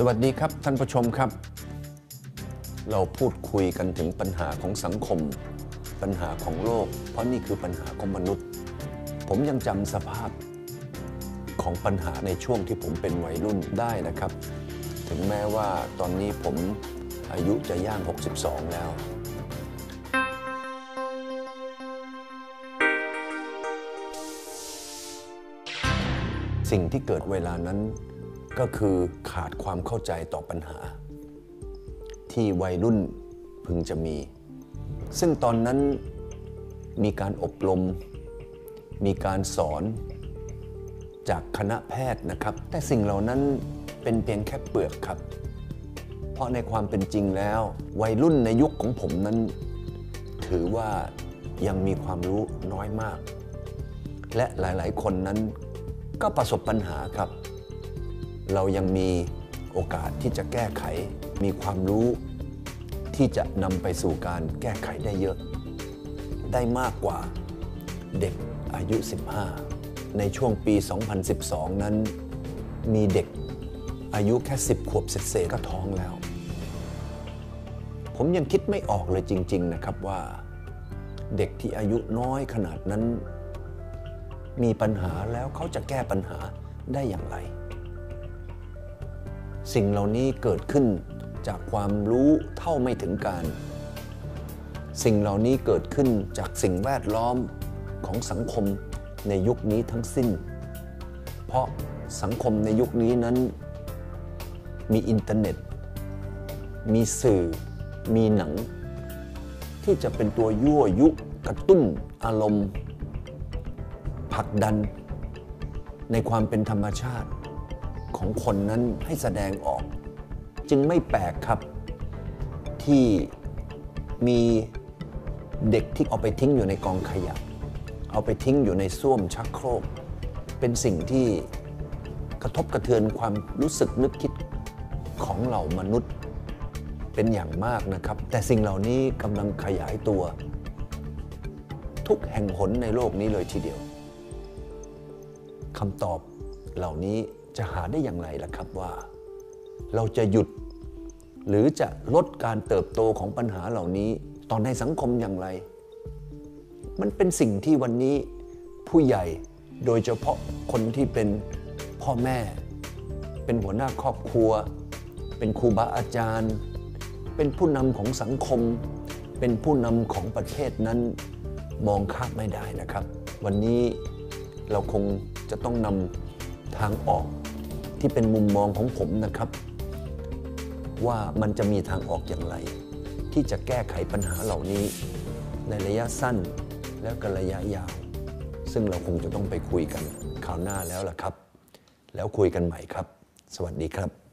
สวัสดีครับท่านผู้ชมครับ เราพูดคุยกันถึงปัญหาของสังคม ปัญหาของโลก เพราะนี่คือปัญหาของมนุษย์ ผมยังจำสภาพของปัญหาในช่วงที่ผมเป็นวัยรุ่นได้นะครับ ถึงแม้ว่าตอนนี้ผมอายุจะย่าง 62 แล้วสิ่งที่เกิดเวลานั้น ก็คือขาดความเข้าใจต่อปัญหา ที่วัยรุ่นพึงจะมี ซึ่งตอนนั้นมีการอบรม มีการสอนจากคณะแพทย์นะครับ แต่สิ่งเหล่านั้นเป็นเพียงแค่เปลือกครับ เพราะในความเป็นจริงแล้ว วัยรุ่นในยุคของผมนั้น ถือว่ายังมีความรู้น้อยมาก และหลายๆ คนนั้นก็ประสบปัญหาครับ เรายังมีโอกาสที่จะแก้ไข มีความรู้ที่จะนำไปสู่การแก้ไขได้เยอะ ได้มากกว่าเด็กอายุ 15 ในช่วงปี 2012 นั้น มีเด็กอายุแค่ 10 ขวบเศษก็ท้องแล้ว ผมยังคิดไม่ออกเลยจริง ๆ นะครับว่า เด็กที่อายุน้อยขนาดนั้น มีปัญหาแล้วเขาจะแก้ปัญหาได้อย่างไร สิ่งเหล่านี้เกิดขึ้นจากความรู้เท่าไม่ถึงการ สิ่งเหล่านี้เกิดขึ้นจากสิ่งแวดล้อมของสังคมในยุคนี้ทั้งสิ้น เพราะสังคมในยุคนี้นั้น มีอินเทอร์เน็ต มีสื่อ มีหนัง ที่จะเป็นตัวยั่วยุกระตุ้นอารมณ์ผลักดันในความเป็นธรรมชาติ ของคนนั้นให้แสดงออก จึงไม่แปลกครับที่มีเด็กที่เอาไปทิ้งอยู่ในกองขยะ เอาไปทิ้งอยู่ในส้วมชักโครก เป็นสิ่งที่กระทบกระเทือนความรู้สึกนึกคิดของเหล่ามนุษย์เป็นอย่างมากนะครับ แต่สิ่งเหล่านี้กำลังขยายตัว ทุกแห่งหนในโลกนี้เลยทีเดียวคำตอบเหล่านี้ จะหาได้อย่างไรล่ะครับว่า เราจะหยุด หรือจะลดการเติบโตของปัญหาเหล่านี้ต่อในสังคมอย่างไร มันเป็นสิ่งที่วันนี้ผู้ใหญ่โดยเฉพาะคนที่เป็นพ่อแม่ เป็นหัวหน้าครอบครัว เป็นครูบาอาจารย์ เป็นผู้นำของสังคม เป็นผู้นำของประเทศนั้นมองข้ามไม่ได้นะครับ วันนี้เราคงจะต้องนำทางออก ที่เป็นมุมมองของผมนะครับ ว่ามันจะมีทางออกอย่างไร ที่จะแก้ไขปัญหาเหล่านี้ ในระยะสั้นและก็ระยะยาว ซึ่งเราคงจะต้องไปคุยกันคราวหน้าแล้วล่ะครับ แล้วคุยกันใหม่ครับ สวัสดีครับ